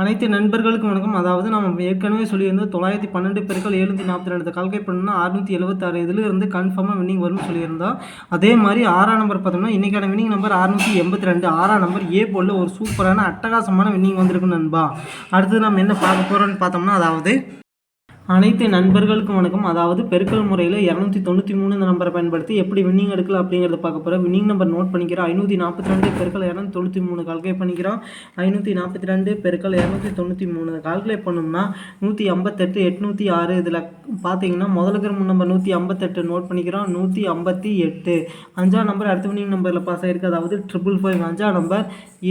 அனைத்து நண்பர்களுக்கும் வணக்கம். அதாவது நம்ம ஏற்கனவே சொல்லியிருந்தோம் தொள்ளாயிரத்தி பன்னெண்டு பெருக்கள் எழுநூற்றி நாற்பத்தி ரெண்டு. கால்குலேட் பண்ணோம்னா அறுநூற்றி எழுபத்தாறு இதில் இருந்து கன்ஃபார்மாக வின்னிங் வரும்னு சொல்லியிருந்தோம் அதே மாதிரி ஆறாம் நம்பர் பார்த்தோம்னா இன்றைக்கான வின்னிங் நம்பர் அறுநூற்றி எண்பத்தி ரெண்டு. ஆறாம் நம்பர் ஏ போல் ஒரு சூப்பரான அட்டகாசமான வின்னிங் வந்திருக்கு நண்பா. அடுத்தது நம்ம என்ன பார்க்க போகிறோம்னு பார்த்தோம்னா அதாவது அனைத்து நண்பர்களுக்கும் வணக்கம். அதாவது பெருக்கல் முறையில் இரநூத்தி தொண்ணூற்றி மூணு இந்த நம்பரை பயன்படுத்தி எப்படி வின்னிங் எடுக்கலாம் அப்படிங்கிறத பார்க்க போகிறோம் வின்னிங் நம்பர் நோட் பண்ணிக்கிறோம். ஐநூற்றி நாற்பத்தி ரெண்டு பெருக்கல் இரநூத்தி தொண்ணூற்றி மூணு கால்குலேட் பண்ணிக்கிறோம். ஐநூற்றி நாற்பத்தி ரெண்டு பெருக்கல் இரநூத்தி தொண்ணூற்றி மூணு கால்குலேட் பண்ணோம்னா நூற்றி ஐம்பத்தெட்டு எட்நூற்றி ஆறு. இதில் பார்த்தீங்கன்னா முதல்ல இருக்கிற நம்பர் நூற்றி ஐம்பத்தெட்டு நோட் பண்ணிக்கிறோம். நூற்றி ஐம்பத்தி எட்டு. அஞ்சாம் நம்பர் அடுத்த வின்னிங் நம்பரில் பாஸ் ஆகிருக்கு அதாவது ட்ரிபிள் ஃபைவ் அஞ்சாம் நம்பர்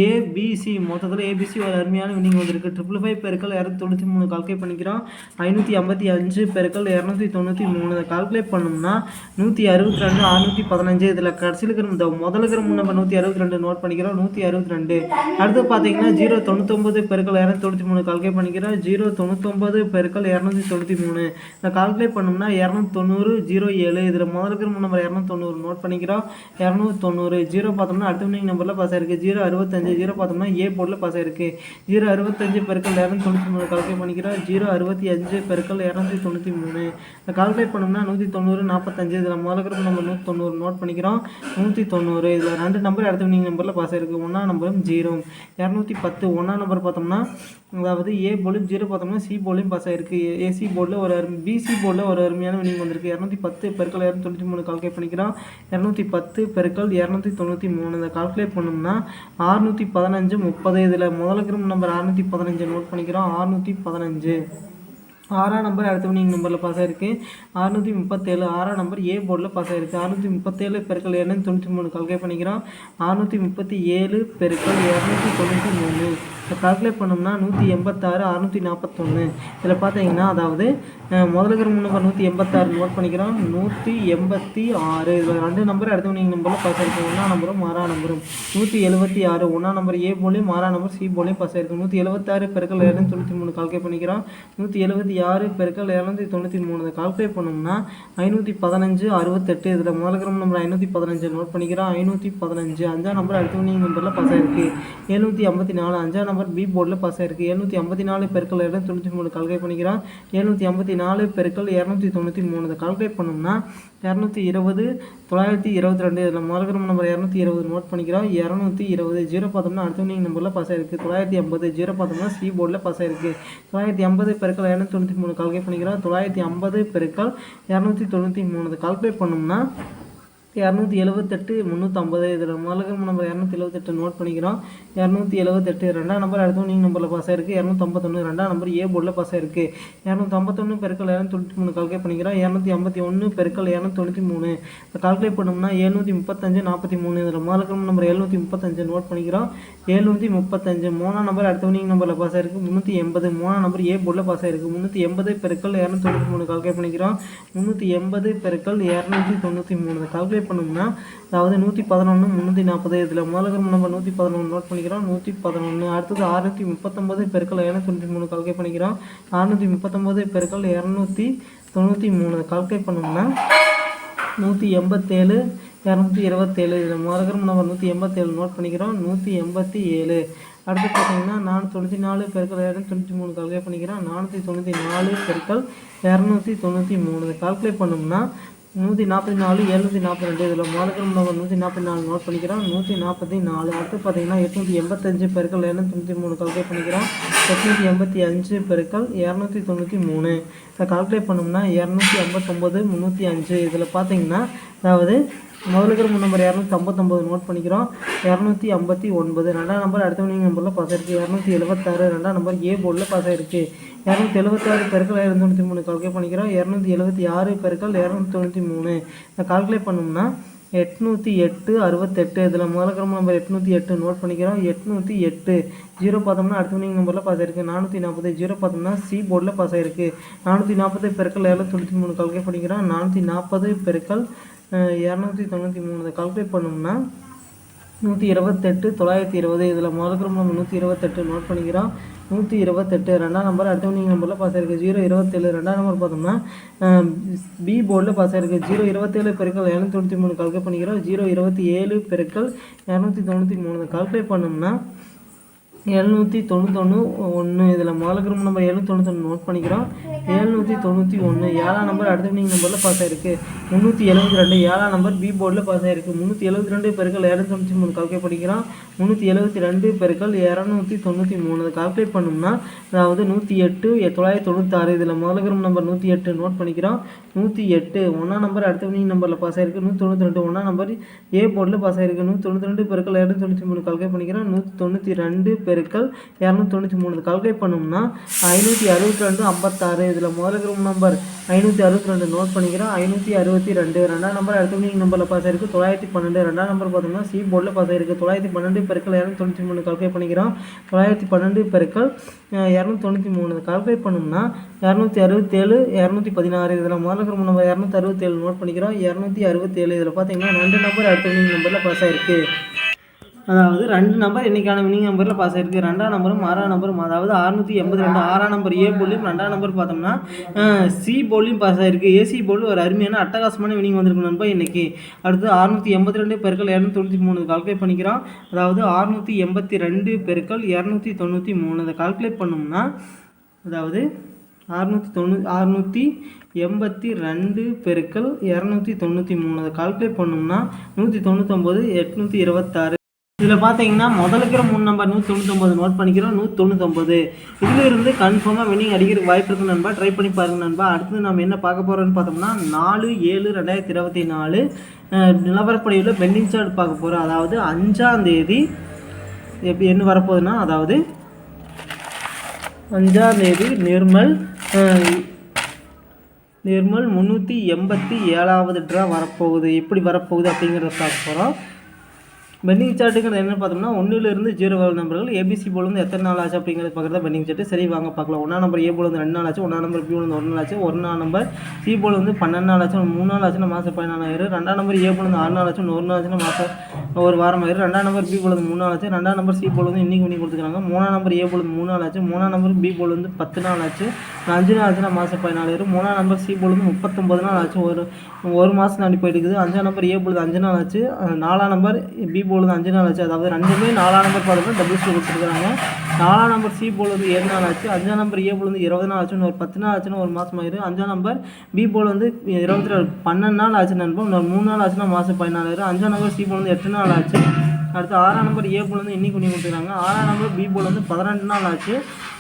ஏபிசி மொத்தத்தில் ஏபிசி ஒரு அருமையான வின்னிங் வந்திருக்கு. ட்ரிபிள் ஃபைவ் பெருக்கல் இரநூத்தி தொண்ணூற்றி மூணு கால்குலேட் பண்ணிக்கிறோம். ஐநூற்றி ஐம்பத்தி அஞ்சு பெருக்கள் இரநூத்தி தொண்ணூற்றி மூணு. இதை கால்குலேட் பண்ணோம்னா நூற்றி அறுபத்தி ரெண்டு அறுநூற்றி பதினஞ்சு. இதில் கடைசியில் இருக்கிற இந்த முதல்ல இருக்கிற மூணு நம்பர் நூற்றி அறுபத்தி ரெண்டு நோட் பண்ணிக்கிறோம். நூற்றி அறுபத்தி ரெண்டு. அடுத்து பார்த்தீங்கன்னா ஜீரோ தொண்ணூத்தொம்பது பெருக்கல் இரநூத்தி தொண்ணூற்றி மூணு. கால்குலேட் பண்ணிக்கிறோம். ஜீரோ தொண்ணூத்தொம்பது பெருக்கள் இரநூத்தி தொண்ணூற்றி மூணு. இதை கால்குலேட் பண்ணோம்னா இரநூத்தி தொண்ணூறு ஜீரோ ஏழு. இதில் முதல்ல இருக்கிற நம்பர் இரநூத்தி தொண்ணூறு நோட் பண்ணிக்கிறோம். இரநூத்தி தொண்ணூறு ஜீரோ பார்த்தோம்னா அடுத்த மணி நம்பரில் பாஸ் ஆயிருக்கு. ஜீரோ அறுபத்தஞ்சு ஜீரோ பார்த்தோம்னா ஏ போர்டில் பாஸ் ஆயிருக்கு. ஜீரோ அறுபத்தஞ்சு பெருக்கல் இரநூத்தி தொண்ணூற்றி மூணு கால்குலேட் பண்ணிக்கிறோம். ஜீரோ அறுபத்தி அஞ்சு பெருக்கள் பெருக்கல் இரநூத்தி தொண்ணூற்றி மூணு. இதை கால்குலேட் பண்ணோம்னா நூற்றி தொண்ணூறு நாற்பத்தஞ்சு இதில் முதல்ல இருக்கிற நம்பர் நூற்றி தொண்ணூறு நோட் பண்ணிக்கிறோம். நூற்றி தொண்ணூறு. இதில் ரெண்டு நம்பர் அடுத்த வினிங் நம்பரில் பாஸ் ஆயிருக்கு. ஒன்றா நம்பரும் ஜீரோ இரநூத்தி பத்து. ஒன்றா நம்பர் பார்த்தோம்னா அதாவது ஏ போலையும் ஜீரோ பார்த்தோம்னா சி போலையும் பாஸ் ஆயிருக்கு. ஏசி போர்டில் ஒரு அரு பிசி போர்டில் ஒரு அருமையான வினிங் வந்திருக்கு. இரநூத்தி பத்து பெருக்கல் இரநூத்தி தொண்ணூற்றி மூணு கால்குலேட் பண்ணிக்கிறோம். இரநூத்தி பத்து பெருக்கல் இரநூத்தி தொண்ணூற்றி மூணு. இதை கால்குலேட் பண்ணோம்னா ஆறுநூற்றி பதினஞ்சு முப்பது. இதில் முதல்ல நம்பர் அறுநூற்றி பதினஞ்சு நோட் பண்ணிக்கிறோம். ஆறுநூற்றி பதினஞ்சு. ஆறாம் நம்பர் அடுத்த வினிங் நம்பரில் பாஸ் ஆயிருக்கு. அறுநூற்றி முப்பத்தேழு ஆறாம் நம்பர் ஏ போர்டில் பாஸ் ஆயிருக்கு. அறுநூற்றி முப்பத்தேழு பெருக்கல் இரநூத்தி தொண்ணூற்றி மூணு கால்குலேட் பண்ணிக்கிறோம். அறுநூற்றி முப்பத்தி ஏழு பெருக்கல் இரநூத்தி தொண்ணூற்றி மூணு. இப்போ கால்குலேட் பண்ணோம்னா நூற்றி எண்பத்தாறு அறுநூற்றி நாற்பத்தொன்று இதில் பார்த்தீங்கன்னா அதாவது முதல்ல இருக்கிற மூணு நம்பர் நூற்றி எண்பத்தாறு நோட் பண்ணிக்கிறோம். நூற்றி எண்பத்தி ஆறு. இதில் ரெண்டு நம்பர் அடுத்த மணி நம்பரில் பாஸ் ஆயிருக்கும் ஒன்றா நம்பரும் மாறா நம்பரும் நூற்றி எழுபத்தி ஆறு ஒன்றா நம்பர் ஏ போலையும் மாறா நம்பர் சி போலையும் பாஸ் ஆயிருக்கும் நூற்றி எழுபத்தாறு பெருக்கள் இரநூத்தி தொண்ணூற்றி மூணு கால்குலேட் பண்ணிக்கிறோம். நூற்றி எழுபத்தி ஆறு பெருக்கல் இரநூத்தி தொண்ணூற்றி மூணு இதை கால்குலேட் பண்ணோம்னா ஐநூற்றி பதினஞ்சு அறுபத்தெட்டு. இதில் முதல் இருக்கிற நம்பர் ஐநூற்றி பதினஞ்சு நோட் பண்ணிக்கிறோம். ஐநூற்றி பதினஞ்சு. அஞ்சாம் நம்பர் அடுத்த நம்பரில் பாஸ் ஆயிருக்கு. எழுநூற்றி ஐம்பத்தி நாலு. அஞ்சாம் நம்பர் பி போர்டில் பாஸ் ஆயிருக்கு. எழுநூற்றி ஐம்பத்தி நாலு பெருக்கல் இரநூத்தி தொண்ணூற்றி மூணு கால்குலேட் பண்ணிக்கிறோம். எழுநூற்றி ஐம்பத்தி நாலு பெருக்கல் இரநூத்தி தொண்ணூற்றி மூணு இதை கால்குலேட் பண்ணோம்னா இரநூத்தி இருபது தொள்ளாயிரத்தி இருபத்தி ரெண்டு. இதில் மறுகிற நம்பர் இரநூத்தி இருபது நோட் பண்ணிக்கிறோம். இரநூத்தி இருபது. ஜீரோ பார்த்தோம்னா அடுத்த நம்பரில் பாஸ் ஆயிருக்கு. தொள்ளாயிரத்தி ஐம்பது. ஜீரோ பார்த்தோம்னா சி போர்டில் பாஸ் ஆயிருக்கு. தொள்ளாயிரத்தி ஐம்பது பெருக்கல் இரநூத்தி தொண்ணூற்றி மூணு கால்குலேட் பண்ணிக்கிறோம் தொள்ளாயிரத்தி ஐம்பது பெருக்கால் இரநூத்தி தொண்ணூற்றி மூணு கால்குலேட் பண்ணோம்னா இரநூத்தி எழுபத்தெட்டு முந்நூற்றம்பது இதில் முதல்ல நம்பர் இரநூத்தி எழுபத்தெட்டு நோட் பண்ணிக்கிறோம். இரநூத்தி எழுபத்தெட்டு ரெண்டாம் நம்பர் அடுத்த நீங்கள் நம்பரில் பாஸ் ஆயிருக்கு. இரநூத்தம்பத்தொன்று ரெண்டாம் நம்பர் ஏ போர்டில் பாஸ் ஆயிருக்கு. இரநூத்தம்பத்தொன்று பெருக்கல் இரநூத்தி தொண்ணூற்றி மூணு கால்குலேட் பண்ணிக்கிறோம். இரநூத்தி ஐம்பத்தி ஒன்று பெருக்கல் இரநூத்தி தொண்ணூற்றி மூணு. இப்போ கால்குலேட் பண்ணோம்னா எழுநூற்றி முப்பத்தஞ்சு நாற்பத்தி மூணு. இதில் முதல்ல நம்பர் எழுநூற்றி முப்பத்தஞ்சு நோட் பண்ணிக்கிறோம். எழுநூற்றி முப்பத்தஞ்சு மூணாம் நம்பர் அடுத்த நீங்கள் நம்பரில் பாஸ் ஆயிருக்கு. முந்நூற்றி எண்பது மூணாம் நம்பர் ஏ போர்டில் பாஸ் ஆயிருக்கு. முந்நூற்றி எண்பது பெருக்கல் இரநூத்தி தொண்ணூற்றி மூணு கால்குலேட் பண்ணிக்கிறோம். முந்நூற்றி எண்பது பெருக்கல் இரநூத்தி தொண்ணூற்றி மூணு. கால்குலேட் கால்குலேட் பண்ணோம்னா அதாவது நூற்றி பதினொன்று முந்நூற்றி நாற்பது இதில் முதல்ல நம்பர் நூற்றி பதினொன்று நோட் பண்ணிக்கிறோம். நூற்றி பதினொன்று அடுத்தது அறுநூற்றி முப்பத்தொம்பது பெருக்கள் இரநூத்தி தொண்ணூற்றி மூணு கால்குலேட் பண்ணிக்கிறோம். அறுநூற்றி முப்பத்தொம்பது பெருக்கள் இரநூத்தி தொண்ணூற்றி மூணு கால்குலேட் பண்ணோம்னா நூற்றி எண்பத்தேழு இரநூத்தி இருபத்தேழு இதில் முதல்ல நம்பர் நூற்றி எண்பத்தேழு நோட் பண்ணிக்கிறோம். நூற்றி எண்பத்தி ஏழு. அடுத்து பார்த்தீங்கன்னா நானூற்றி தொண்ணூற்றி நாலு பெருக்கள் இரநூத்தி தொண்ணூற்றி மூணு கால்குலேட் பண்ணிக்கிறோம். நானூற்றி தொண்ணூற்றி நாலு பெருக்கள் இரநூத்தி தொண்ணூற்றி மூணு. கால்குலேட் பண்ணோம்னா நூற்றி நாற்பத்தி நாலு எழுநூற்றி நாற்பத்தி ரெண்டு. இதில் மாலக்கிரம் நம்பர் நூற்றி நாற்பத்தி நாலு நோட் பண்ணிக்கிறோம் நூற்றி நாற்பத்தி நாலு அடுத்து பார்த்தீங்கன்னா எட்நூற்றி எண்பத்தஞ்சு பெருக்கள் இரநூத்தி தொண்ணூற்றி மூணு கால்குலேட் பண்ணிக்கிறோம். எட்நூற்றி எண்பத்தி அஞ்சு பெருக்கள் இரநூத்தி தொண்ணூற்றி மூணு. இதை கால்குலேட் பண்ணோம்னா இரநூத்தி ஐம்பத்தொம்பது முந்நூற்றி அஞ்சு. இதில் பார்த்தீங்கன்னா அதாவது முதலுக்கிற நம்பர் இரநூத்தி ஐம்பத்தொம்பது நோட் பண்ணிக்கிறோம். இரநூத்தி ஐம்பத்தி ஒன்பது. ரெண்டாம் நம்பர் அடுத்த மணி நம்பரில் பாஸ் ஆயிருக்கு. இரநூத்தி எழுபத்தாறு ரெண்டாம் நம்பர் ஏ போர்டில் பாஸ் ஆயிருக்கு. இரநூத்தி எழுபத்தாறு பெருக்கள் இரநூத்தி மூணு கால்குலேட் பண்ணிக்கிறோம். இரநூத்தி எழுபத்தி ஆறு பெருக்கள் இரநூத்தி தொண்ணூற்றி மூணு. இதை கால்குலேட் பண்ணோம்னா எட்நூற்றி எட்டு அறுபத்தெட்டு. இதில் முதல்கிரம நம்பர் எட்நூற்றி எட்டு நோட் பண்ணிக்கிறோம். எட்நூற்றி எட்டு. ஜீரோ பார்த்தோம்னா அடுத்த மணி நம்பரில் பாஸ் ஆயிருக்கு. நானூற்றி நாற்பது. ஜீரோ பார்த்தோம்னா சி போர்டில் பாஸ் ஆயிருக்கு. நானூற்றி நாற்பது பெருக்கள் இரநூத்தி தொண்ணூற்றி மூணு கால்குலேட் பண்ணிக்கிறோம். நானூற்றி நாற்பது பெருக்கள் இரநூத்தி தொண்ணூற்றி மூணு. கால்குலேட் பண்ணோம்னா நூற்றி இருபத்தெட்டு தொள்ளாயிரத்தி இருபது இதில் முதல் நம்ம நூற்றி இருபத்தெட்டு நோட் பண்ணிக்கிறோம். நூற்றி இருபத்தெட்டு ரெண்டாம் நம்பர் அடுத்த வினிங் நம்பரில் பாஸ் ஆயிருக்கு. ஜீரோ இருபத்தேழு ரெண்டாம் நம்பர் பார்த்தோம்னா பி போர்டில் பாஸ் ஆயிருக்கு. ஜீரோ இருபத்தேழு பெருக்கள் இரநூத்தி தொண்ணூற்றி மூணு கால்குலேட் பண்ணிக்கிறோம். ஜீரோ இருபத்தி ஏழு பெருக்கள் இரநூத்தி தொண்ணூற்றி மூணு. கால்குலேட் பண்ணோம்னா எழுநூற்றி தொண்ணூத்தொன்று ஒன்று இதில் முதல்ல குரூப் நம்பர் எழுநூற்றி தொண்ணூத்தொன்று நோட் பண்ணிக்கிறோம். ஏழ்நூற்றி தொண்ணூற்றி ஒன்று ஏழாம் நம்பர் அடுத்த நீங்கள் நம்பரில் பாஸ் ஆயிருக்கு முந்நூற்றி எழுபத்தி ரெண்டு ஏழாம் நம்பர் பி போர்டில் பாஸ் ஆயிருக்கு முந்நூற்றி எழுபத்தி ரெண்டு பெருக்கள் இரநூத்தி தொண்ணூற்றி மூணு கால்குலேட் பண்ணிக்கிறோம். முந்நூற்றி எழுபத்தி ரெண்டு பெருக்கள் இரநூத்தி தொண்ணூற்றி மூணு. அதை கால்குலேட் பண்ணோம்னா அதாவது நூற்றி எட்டு தொள்ளாயிரத்தி தொண்ணூத்தாறு. இதில் முதல்ல குரூப் நம்பர் நூற்றி எட்டு நோட் பண்ணிக்கிறோம். நூற்றி எட்டு ஒன்றாம் நம்பர் அடுத்த நீங்கள் நம்பரில் பாஸ் ஆயிருக்கு நூற்றி தொண்ணூற்றி ரெண்டு ஒன்றாம் நம்பர் ஏ போர்டில் பாஸ் ஆயிருக்கு நூற்றி தொண்ணூற்றி ரெண்டு பெருக்கள் இரநூத்தி தொண்ணூற்றி மூணு கால்குலேட் பண்ணிக்கிறோம். நூற்றி தொண்ணூற்றி ரெண்டு பெருக்கள் இரநூத்தி தொண்ணூற்றி மூணு. கால்குலேட் பண்ணோம்னா ஐநூற்றி அறுபத்தி ரெண்டு ஐம்பத்தாறு. இதில் முதல்ல ரூம் நம்பர் ஐநூற்றி அறுபத்தி ரெண்டு நோட் பண்ணிக்கிறோம் ஐநூற்றி அறுபத்தி ரெண்டு ரெண்டாம் நம்பர் அடுத்த மீனிங் நம்பரில் பாஸ் ஆயிருக்கு. தொள்ளாயிரத்தி பன்னெண்டு ரெண்டாம் நம்பர் பார்த்தோம்னா சி போர்டில் பாஸ் ஆயிருக்கு. தொள்ளாயிரத்தி பன்னெண்டு பெருக்கள் இரநூத்தி தொண்ணூற்றி மூணு கால்குலேட் பண்ணிக்கிறோம். தொள்ளாயிரத்தி பன்னெண்டு பெருக்கள் இரநூத்தி தொண்ணூற்றி மூணு. கால்குலேட் பண்ணோம்னா இரநூத்தி அறுபத்தேழு இரநூத்தி பதினாறு. இதில் முதல்ல ரூம் நம்பர் இரநூத்தி அறுபத்தேழு நோட் பண்ணிக்கிறோம். இரநூத்தி அறுபத்தேழு இதில் பார்த்தீங்கன்னா ரெண்டு நம்பர் அடுத்த நம்பரில் பாஸ் ஆயிருக்கு. அதாவது ரெண்டு நம்பர் இன்றைக்கான வினிங் நம்பரில் பாஸ் ஆயிருக்கு. ரெண்டாம் நம்பரும் ஆறாம் நம்பரும் அதாவது அறுநூற்றி எண்பத்தி ரெண்டு. ஆறாம் நம்பர் ஏ போலியும் ரெண்டாம் நம்பர் பார்த்தோம்னா சி போலியும் பாஸ் ஆயிருக்கு. ஏசி போல் ஒரு அருமையான அட்டகாசமான வினிங் வந்திருக்கு நண்பா இன்னைக்கு. அடுத்து அறுநூற்றி எண்பத்தி ரெண்டு பெருக்கள் இரநூத்தி தொண்ணூற்றி மூணு. கால்குலேட் பண்ணிக்கிறோம். அதாவது அறுநூற்றி எண்பத்தி ரெண்டு பெருக்கள் இரநூத்தி தொண்ணூற்றி மூணு. அதை கால்குலேட் பண்ணோம்னா அதாவது அறுநூற்றி தொண்ணூ அறுநூற்றி எண்பத்தி ரெண்டு பெருக்கள் இரநூத்தி தொண்ணூற்றி மூணு. அதை கால்குலேட் பண்ணோம்னா நூற்றி தொண்ணூற்றொம்பது எட்நூற்றி இருபத்தாறு. இதில் பார்த்தீங்கன்னா முதல்ல இருக்கிற மூணு நம்பர் நூற்றி தொண்ணூத்தொம்பது நோட் பண்ணிக்கிறோம். நூற்றி தொண்ணூத்தொம்பது இதில் இருந்து கன்ஃபார்மாக வினிங் அடிக்கிறதுக்கு வாய்ப்பு இருக்கு நண்பா. ட்ரை பண்ணி பாருங்க நண்பா. அடுத்து நம்ம என்ன பார்க்க போகிறோம்னு பார்த்தோம்னா நாலு ஏழு ரெண்டாயிரத்தி இருபத்தி நாலு நிலவரப்படியில் பெண்டிங் சார்ட் பார்க்க போகிறோம் அதாவது அஞ்சாம் தேதி எப்படி என்ன வரப்போகுதுன்னா அதாவது அஞ்சாம் தேதி நிர்மல் நிர்மல் முந்நூற்றி எண்பத்தி ஏழாவது ட்ரா வரப்போகுது. எப்படி வரப்போகுது அப்படிங்கிறத பார்க்க போகிறோம் பெண்டிங் சார்ட்டுங்கிறது என்ன பார்த்தோம்னா ஒன்றுலேருந்து ஜீரோ வர நம்பர்கள் ஏபிசி போல் வந்து எத்தனை நாள் ஆச்சு அப்படிங்கிறது பார்க்குறது பெண்டிங் சார்ட்டு சரி வாங்க பார்க்கலாம் ஒன்றா நம்பர் ஏ போல் வந்து ரெண்டு நாள் ஆச்சு ஒன்றா நம்பர் பி போல் வந்து ஒரு நாள் ஆச்சு ஒரு நாள் நம்பர் சி போல் வந்து பன்னெண்டு நாள் ஆச்சு மூணு நாள் ஆச்சுன்னா மாதம் பதினாலாயிரம் ரெண்டாம் நம்பர் ஏ போல் வந்து ஆறு நாள் ஆச்சு ஒரு நாள் ஆச்சுன்னா மாதம் ஒரு வாரம் ஆயிரும் ரெண்டாம் நம்பர் பி போல் வந்து மூணு நாள் ஆச்சு ரெண்டாம் நம்பர் சி போல் வந்து இன்றைக்கி பண்ணி கொடுத்துருக்காங்க மூணாம் நம்பர் ஏ போல் வந்து மூணு நாள் ஆச்சு மூணாம் நம்பர் பி போல் வந்து பத்து நாள் ஆச்சு அஞ்சு நாள் ஆச்சுன்னா மாதம் பதினாலாயிரம் மூணாம் நம்பர் சி போல் வந்து முப்பத்தொம்பது நாள் ஆச்சு ஒரு ஒரு மாதம் தாண்டி போயிட்டு இருக்குது அஞ்சாம் நம்பர் ஏ போல் அஞ்சு நாள் ஆச்சு நாலாம் நம்பர் பி போல் வந்து அஞ்சு நாள் ஆச்சு. அதாவது ரெண்டுமே நாலாம் நம்பர் பார்த்தோம்னா டபுள் ஸ்கோர் கொடுத்துருக்காங்க. நாலாம் நம்பர் சி போல் வந்து ஏழு நாள் ஆச்சு. அஞ்சாம் நம்பர் ஏ போல் வந்து இருபது நாள் ஆச்சுன்னு ஒரு பத்து நாள் ஆச்சுன்னு ஒரு மாதம் ஆயிரும். அஞ்சாம் நம்பர் பி போல் வந்து இருபத்தி ரெண்டு பன்னெண்டு நாள் ஆச்சு நண்பன் இன்னொரு மூணு நாள் ஆச்சுன்னா மாதம் பதினாலாயிரம். அஞ்சாம் நம்பர் சி போல் வந்து எட்டு நாள் ஆச்சு. அடுத்து ஆறாம் நம்பர் ஏ போல் வந்து இன்னைக்கு பண்ணி கொடுத்துருக்காங்க ஆறாம் நம்பர் பி போல் வந்து பதினெண்டு நாள் ஆச்சு.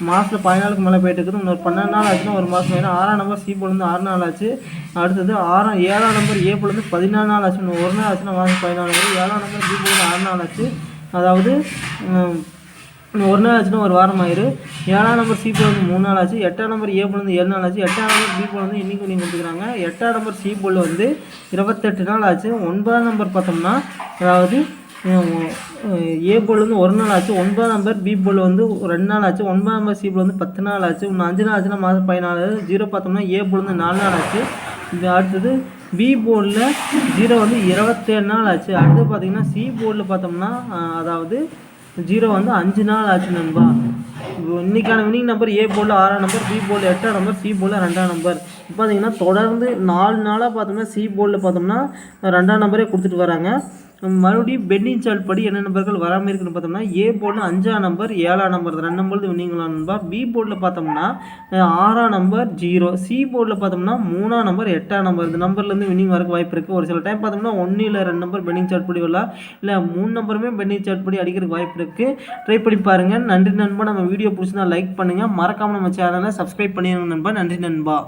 மாதத்தில் பதினாலுக்கு மேலே போயிட்டு இருக்குது. இன்னொரு பன்னெண்டு நாள் ஆச்சுன்னா ஒரு மாதம் ஆயிடும் ஆறாம் நம்பர் சி போல் வந்து ஆறு நாள் ஆச்சு. அடுத்தது ஆறாம் ஏழாம் நம்பர் ஏ போல் வந்து பதினாலு நாள் ஆச்சு. இன்னும் ஒரு நாள் ஆச்சுன்னா மாதம் பதினாலு வரும் ஏழாம் நம்பர் பி போல் வந்து ஆறு நாள் ஆச்சு. அதாவது இன்னும் ஒரு நாள் ஆச்சுன்னா ஒரு வாரம் ஆயிரு. ஏழாம் நம்பர் சி போல் வந்து மூணு நாள் ஆச்சு. எட்டாம் நம்பர் ஏ போல் வந்து ஏழு நாள் ஆச்சு. எட்டாம் நம்பர் பி போல் வந்து இன்னைக்கு நீங்கள் கொடுத்துக்கிறாங்க எட்டாம் நம்பர் சி போல் வந்து இருபத்தெட்டு நாள் ஆச்சு. ஒன்பதாம் நம்பர் பார்த்தோம்னா அதாவது ஏ போல் வந்து ஒரு நாள் ஆச்சு ஒன்பதாம் நம்பர் பி போல் வந்து ரெண்டு நாள் ஆச்சு ஒன்பதாம் நம்பர் சி போல் வந்து பத்து நாள் ஆச்சு இன்னும் அஞ்சு நாள் ஆச்சுன்னா மாதம் பதினாலு ஜீரோ பார்த்தோம்னா ஏ போல் வந்து நாலு நாள் ஆச்சு இது அடுத்தது பி போர்டில் ஜீரோ வந்து இருபத்தேழு நாள் ஆச்சு அடுத்து பார்த்தீங்கன்னா சி போர்டில் பார்த்தோம்னா அதாவது ஜீரோ வந்து அஞ்சு நாள் ஆச்சு நண்பா இன்றைக்கான இன்னைக்கான வினிங் நம்பர் ஏ போர்டில் ஆறாம் நம்பர் பி போர்டில் எட்டாம் நம்பர் சி போர்டில் ரெண்டாம் நம்பர் இப்போ பார்த்தீங்கன்னா தொடர்ந்து நாலு நாளாக பார்த்தோம்னா சி போர்டில் பார்த்தோம்னா ரெண்டாம் நம்பரே கொடுத்துட்டு வராங்க மறுபடியும் பெண்டிங் சார்ட் படி என்ன நம்பர்கள் வராமல் இருக்குன்னு பார்த்தோம்னா ஏ போர்டில் அஞ்சாம் நம்பர் ஏழாம் நம்பர் ரெண்டு நம்பர் வின்னிங்களா நண்பா? பி போர்டில் பார்த்தோம்னா ஆறாம் நம்பர் ஜீரோ சி போர்டில் பார்த்தோம்னா மூணாம் நம்பர் எட்டாம் நம்பர் இந்த நம்பர்லேருந்து வினிங் வரக்கு வாய்ப்பு இருக்குது ஒரு சில டைம் பார்த்தோம்னா ஒன்று இல்லை ரெண்டு நம்பர் பெண்டிங் சார்ட் படி வரலாம். இல்லை மூணு நம்பருமே பெண்டிங் சார்ட் படி அடிக்கிறதுக்கு வாய்ப்பு இருக்குது ட்ரை பண்ணி பாருங்கள் நன்றி நண்பா. நம்ம வீடியோ பிடிச்சிருந்தா லைக் பண்ணுங்கள் மறக்காமல் நம்ம சேனலை சப்ஸ்கிரைப் பண்ணிடுங்க நண்பா. நன்றி நண்பா.